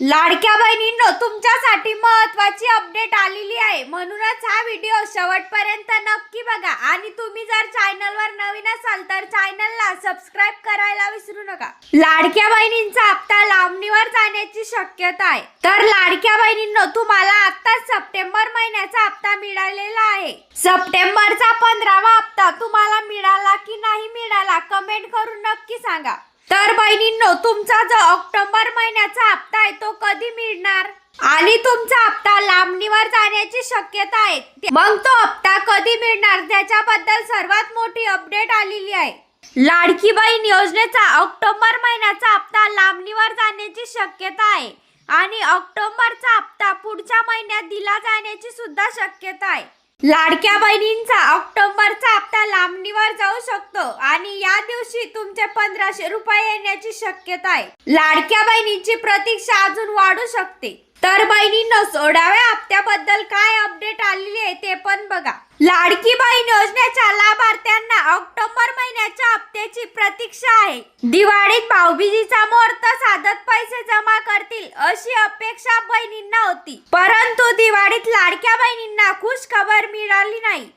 लाडक्या बहिणींनो तुमच्यासाठी महत्वाची अपडेट आलेली आहे. म्हणूनच हा व्हिडिओ शेवटपर्यंत नक्की बघा. आणि तुम्ही जर चॅनलवर नवीन असाल तर चॅनलला सबस्क्राईब करायला विसरू नका. लाडक्या बहिणींचा हप्ता लांबणीवर जाण्याची शक्यता आहे. तर लाडक्या बहिणींनो तुम्हाला आता सप्टेंबर महिन्याचा हप्ता मिळालेला आहे. सप्टेंबरचा पंधरावा हप्ता तुम्हाला मिळाला की नाही मिळाला कमेंट करून नक्की सांगा. तर बहिणींनो तुमचा जो ऑक्टोबर महिन्याचा हप्ता आहे तो कधी मिळणार? आणि तुमचा हप्ता लांबणीवर जाण्याची शक्यता आहे. मग तो हप्ता कधी मिळणार? त्याच्याबद्दल सर्वात मोठी अपडेट आलेली आहे. लाडकी बहीण योजनेचा ऑक्टोबर महिन्याचा हप्ता लांबणीवर जाण्याची शक्यता आहे. आणि ऑक्टोबरचा हप्ता पुढच्या महिन्यात दिला जाण्याची सुद्धा शक्यता आहे. लाडक्या बहिणींचा ऑक्टोबरचा हप्ता लांबणीवर जाऊ शकतो आणि या दिवशी तुमचे पंधराशे रुपये येण्याची शक्यता आहे. लाडक्या बहिणींची प्रतीक्षा अजून वाढू शकते. तर बहिणींनो सोडाव्या हप्त्याबद्दल काय अपडेट आलेली आहे ते पण बघा. लाडकी बहीण योजनेच्या लाभार्थ्यांना ऑक्टोबर महिन्याच्या हप्त्याची प्रतीक्षा आहे. दिवाळीत भाऊबीजीचा मुहूर्त साधत पैसे जमा करतील अशी अपेक्षा बहिणींना होती. परंतु दिवाळीत लाडक्या बहिणींना खुश खबर मिळाली नाही.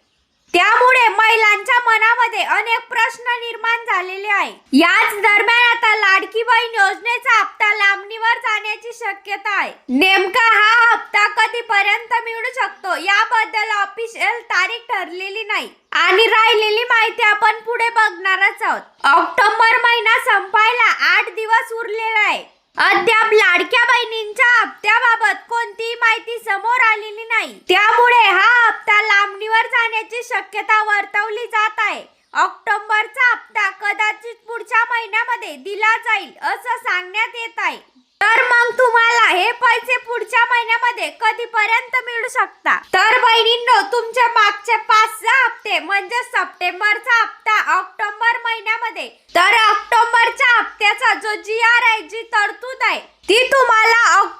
त्यामुळे महिलांच्या मनामध्ये अनेक प्रश्न निर्माण झालेले आहे. याच दरम्यान आता लाडकी बहीण योजनेचा हप्ता लांबणीवर जाण्याची शक्यता आहे. नेमका हा हप्ता कधीपर्यंत मिळू शकतो याबद्दल ऑफिशियल तारीख ठरलेली नाही. आणि राहिलेली माहिती आपण पुढे बघणारच आहोत. ऑक्टोबर महिना संपायला आठ दिवस उरलेला आहे. अद्याप लाडक्या बहिणींच्या हप्त्याबाबत कोणतीही माहिती समोर आलेली नाही. त्यामुळे हा हप्ता लांबणीवर जाण्याची शक्यता वर्तवली जात आहे. ऑक्टोबरचा हप्ता कदाचित पुढच्या महिन्यामध्ये दिला जाईल असं सांगण्यात येत आहे. तर मग तुम्हाला हे पैसे पुढच्या महिन्यामध्ये कधीपर्यंत मिळू शकता? तर बहिणींनो तुमच्या मागचे पाच सहा हप्ते म्हणजे सप्टेंबरचा हप्ता ऑक्टोबर महिन्यामध्ये. तर ऑक्टोबरच्या हप्त्याचा जो जी आर आहे जी तरतूद आहे ती तुम्हाला ऑक्टोबरच्या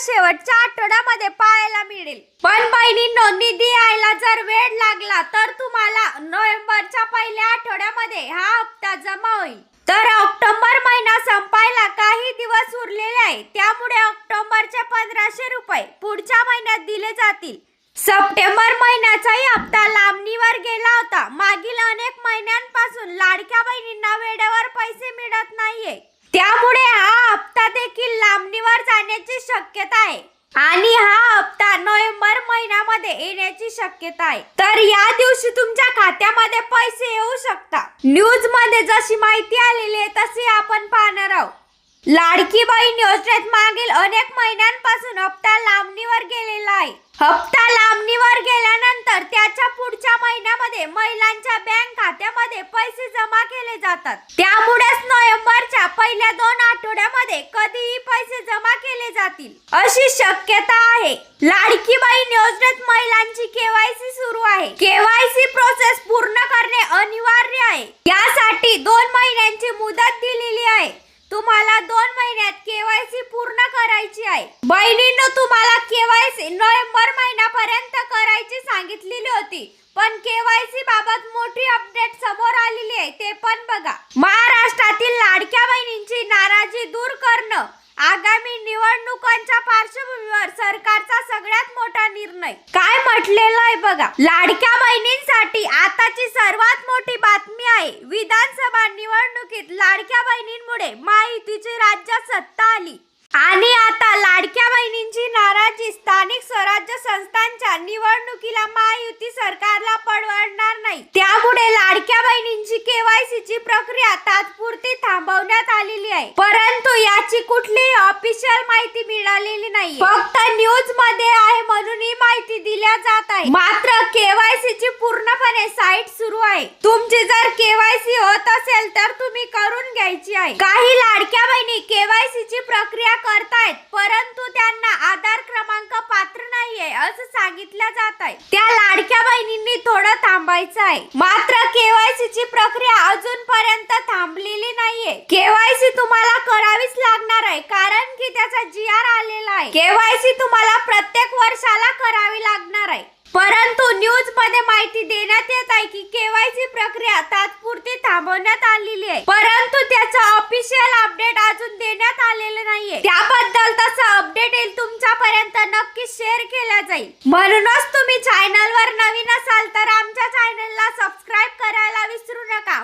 शेवटच्या आठवड्यामध्ये पाहायला मिळेल. पण बहिणींनो निधी यायला जर वेळ लागला तर तुम्हाला नोव्हेंबरच्या पहिल्या आठवड्यामध्ये हा हप्ता जमा होईल. तर ऑक्टोबर महिना संपायला काही दिवस उरलेले आहे त्यामुळे ऑक्टोबरचे पंधराशे रुपये पुढच्या महिन्यात दिले जातील. सप्टेंबर महिन्याचाही हप्ता लांबणीवर गेला होता. मागील अनेक महिन्यांपासून लाडक्या बहिणींना वेळेवर पैसे मिळत नाहीये. त्यामुळे हा हप्ता देखील लांबणीवर जाण्याची शक्यता आहे. आणि हा हप्ता नोव्हेंबर महिन्यामध्ये येण्याची शक्यता आहे. तर या दिवशी तुमच्या खात्यामध्ये पैसे येऊ शकतात. न्यूजमध्ये जशी माहिती आलेली आहे तशी आपण पाहणार आहोत. लाडकी बहीण योजनेत मागील अनेक महिन्यांपासून हप्ता लांबणीवर गेलेला आहे. हप्ता लांबणीवर गेल्यानंतर त्याच्या पुढच्या महिन्यामध्ये महिलांच्या बँक खात्यामध्ये पैसे जमा केले जातात. त्यामुळेच नोव्हेंबरच्या पहिल्या दोन आठवड्यामध्ये कधीही पैसे जमा केले जातील. अशी शक्यता आहे. लाडकी बहीण योजनेत महिलांची केवायसी सुरू आहे. केवायसी प्रोसेस पूर्ण करणे अनिवार्य आहे यासाठी दोन महिन्यांची मुदत दिलेली आहे तुम्हाला दोन महिन्यात केवायसी पूर्ण करायची आहे बहिणींनो तुम्हाला केवायसी महिन्यापर्यंत करायची सांगितलेली होती. पण केवायसी बाबत मोठी अपडेट समोर आलेली आहे ते पण बघा. महाराष्ट्रातील लाडक्या बहिणींची नाराजी दूर करणं आगामी निवडणुकांच्या पार्श्वभूमीवर सरकारचा सगळ्यात मोठा निर्णय. काय म्हटलेलं आहे बघा. लाडक्या बहिणींसाठी आताची सर्वात मोठी बातमी आहे विधानसभा निवडणुकीत लाडक्या बहिणींमुळे महायुतीची राज्यात सत्ता आली. आणि आता लाडक्या बहिणींची नाराजी मागवण्यात आलेली आहे. परंतु याची कुठलीही ऑफिशियल माहिती मिळालेली नाही फक्त न्यूजमध्ये आहे म्हणून ही माहिती दिल्या जात आहे. मात्र केवायसी ची पूर्णपणे साईट सुरू आहे. तुमची जर केवायसी होत असेल तर तुम्ही करून घ्यायची आहे. काही लाडक्या बहिणी केवायसी ची प्रक्रिया करतायत परंतु त्यांना आधार क्रमांक पात्र नाहीये असं सांगितलं जात आहे. त्या लाडक्या बहिणींनी थोडं थांबायचं आहे. मात्र केवायसी ची प्रक्रिया अजूनपर्यंत थांबली केवायसी तुम्हाला प्रत्येक वर्षाला करावी लागणार आहे. परंतु न्यूजमध्ये माहिती देण्यात येत आहे की केवायसी प्रक्रिया तात्पुरती थांबवण्यात आलेली आहे. परंतु त्याचा ऑफिशियल अपडेट अजून देण्यात आलेलं नाहीये. त्याबद्दल तसा अपडेट येईल तुमच्यापर्यंत नक्की शेअर केला जाईल. म्हणूनच तुम्ही चॅनल वर नवीन असाल तर आमच्या चॅनलला सबस्क्राईब करायला विसरू नका.